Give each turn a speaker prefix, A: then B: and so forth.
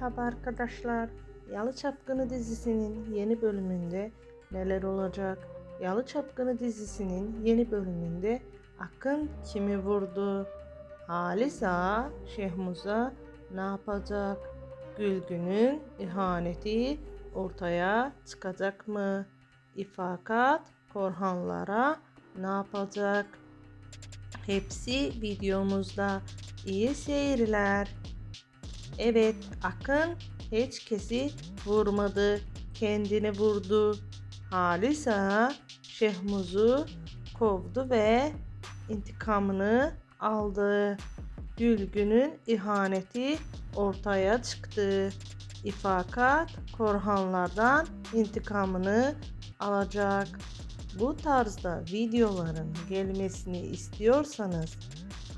A: Merhaba arkadaşlar. Yalı Çapkını dizisinin yeni bölümünde neler olacak? Yalı Çapkını dizisinin yeni bölümünde Akın kimi vurdu? Halis Ağa Şehmuz'a ne yapacak? Gülgün'ün ihaneti ortaya çıkacak mı? İfakat Korhanlara ne yapacak? Hepsi videomuzda. İyi seyirler. Evet, Akın hiç kesi vurmadı. Kendini vurdu. Halis Ağa Şehmuz'u kovdu ve intikamını aldı. Gülgün'ün ihaneti ortaya çıktı. İfakat Korhanlardan intikamını alacak. Bu tarzda videoların gelmesini istiyorsanız